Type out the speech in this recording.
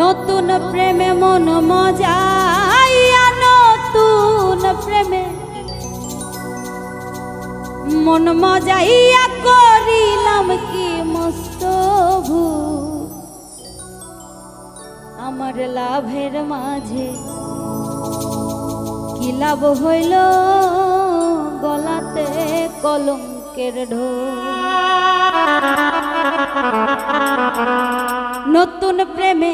নতুন প্রেমে মন মজাইয়া নতুন প্রেমে মন মজাইয়া করিলাম কি মস্ত আমার লাভের মাঝে কি লাভ হইল গলাতে কলঙ্কের ঢো নতুন প্রেমে